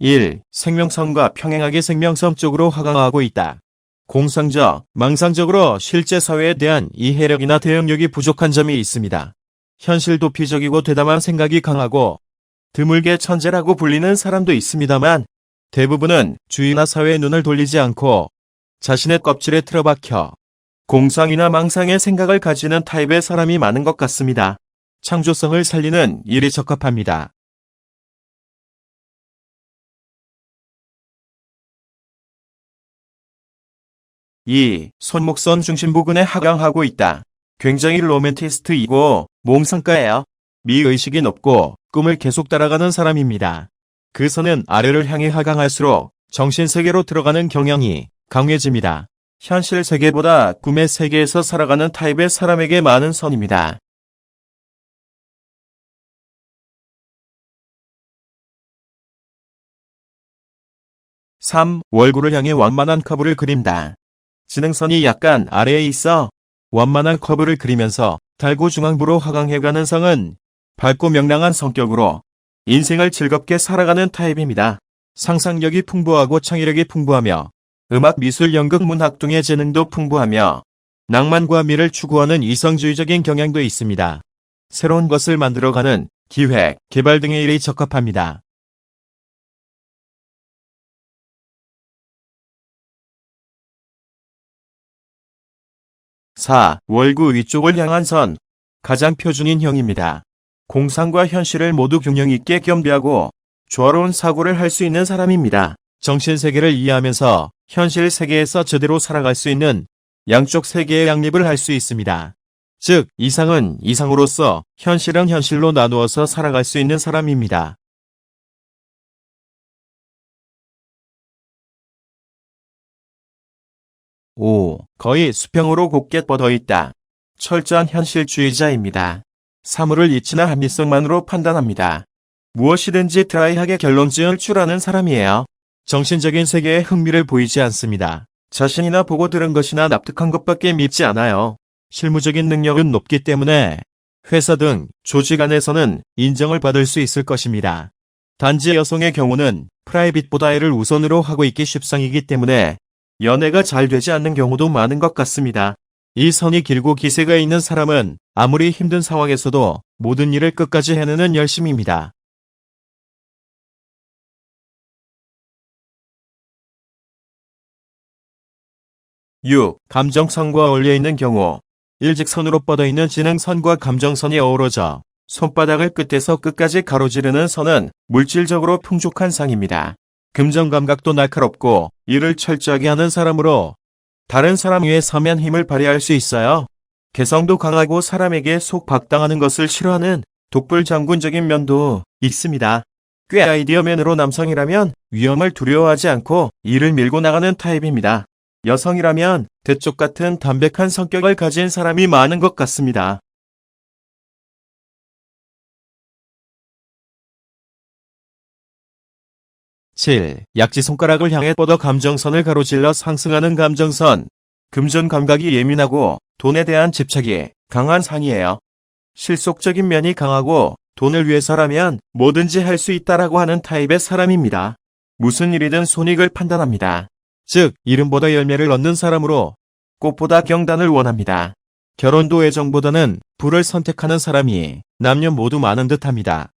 1. 생명성과 평행하게 생명성 쪽으로 하강하고 있다. 공상적, 망상적으로 실제 사회에 대한 이해력이나 대응력이 부족한 점이 있습니다. 현실 도피적이고 대담한 생각이 강하고 드물게 천재라고 불리는 사람도 있습니다만 대부분은 주위나 사회에 눈을 돌리지 않고 자신의 껍질에 틀어박혀 공상이나 망상의 생각을 가지는 타입의 사람이 많은 것 같습니다. 창조성을 살리는 일에 적합합니다. 2. 손목선 중심 부근에 하강하고 있다. 굉장히 로맨티스트이고 몸상가예요. 미의식이 높고 꿈을 계속 따라가는 사람입니다. 그 선은 아래를 향해 하강할수록 정신세계로 들어가는 경향이 강해집니다. 현실 세계보다 꿈의 세계에서 살아가는 타입의 사람에게 많은 선입니다. (3) 월구를 향해 완만한 커브를 그린다. 지능선이 약간 아래에 있어 완만한 커브를 그리면서 달고 중앙부로 하강해가는 성은 밝고 명랑한 성격으로 인생을 즐겁게 살아가는 타입입니다. 상상력이 풍부하고 창의력이 풍부하며 음악, 미술, 연극, 문학 등의 재능도 풍부하며 낭만과 미를 추구하는 이성주의적인 경향도 있습니다. 새로운 것을 만들어가는 기획, 개발 등의 일에 적합합니다. 4. 월구 위쪽을 향한 선. 가장 표준인 형입니다. 공상과 현실을 모두 균형 있게 겸비하고 조화로운 사고를 할 수 있는 사람입니다. 정신세계를 이해하면서 현실 세계에서 제대로 살아갈 수 있는 양쪽 세계의 양립을 할 수 있습니다. 즉, 이상은 이상으로서 현실은 현실로 나누어서 살아갈 수 있는 사람입니다. 5. 거의 수평으로 곱게 뻗어 있다. 철저한 현실주의자입니다. 사물을 이치나 합리성만으로 판단합니다. 무엇이든지 드라이하게 결론 지을 줄 아는 사람이에요. 정신적인 세계에 흥미를 보이지 않습니다. 자신이나 보고 들은 것이나 납득한 것밖에 믿지 않아요. 실무적인 능력은 높기 때문에 회사 등 조직 안에서는 인정을 받을 수 있을 것입니다. 단지 여성의 경우는 프라이빗보다 애를 우선으로 하고 있기 쉽상이기 때문에 연애가 잘 되지 않는 경우도 많은 것 같습니다. 이 선이 길고 기세가 있는 사람은 아무리 힘든 상황에서도 모든 일을 끝까지 해내는 열심입니다. (6) 감정선과 어울려 있는 경우 일직선으로 뻗어있는 지능선과 감정선이 어우러져 손바닥을 끝에서 끝까지 가로지르는 선은 물질적으로 풍족한 상입니다. 금전 감각도 날카롭고 일을 철저하게 하는 사람으로 다른 사람 위에 서면 힘을 발휘할 수 있어요. 개성도 강하고 사람에게 속 박당하는 것을 싫어하는 독불 장군적인 면도 있습니다. 꽤 아이디어맨으로 남성이라면 위험을 두려워하지 않고 일을 밀고 나가는 타입입니다. 여성이라면 대쪽 같은 담백한 성격을 가진 사람이 많은 것 같습니다. 7. 약지 손가락을 향해 뻗어 감정선을 가로질러 상승하는 감정선. 금전 감각이 예민하고 돈에 대한 집착이 강한 상이에요. 실속적인 면이 강하고 돈을 위해서라면 뭐든지 할 수 있다라고 하는 타입의 사람입니다. 무슨 일이든 손익을 판단합니다. 즉, 이름보다 열매를 얻는 사람으로 꽃보다 경단을 원합니다. 결혼도 애정보다는 부를 선택하는 사람이 남녀 모두 많은 듯합니다.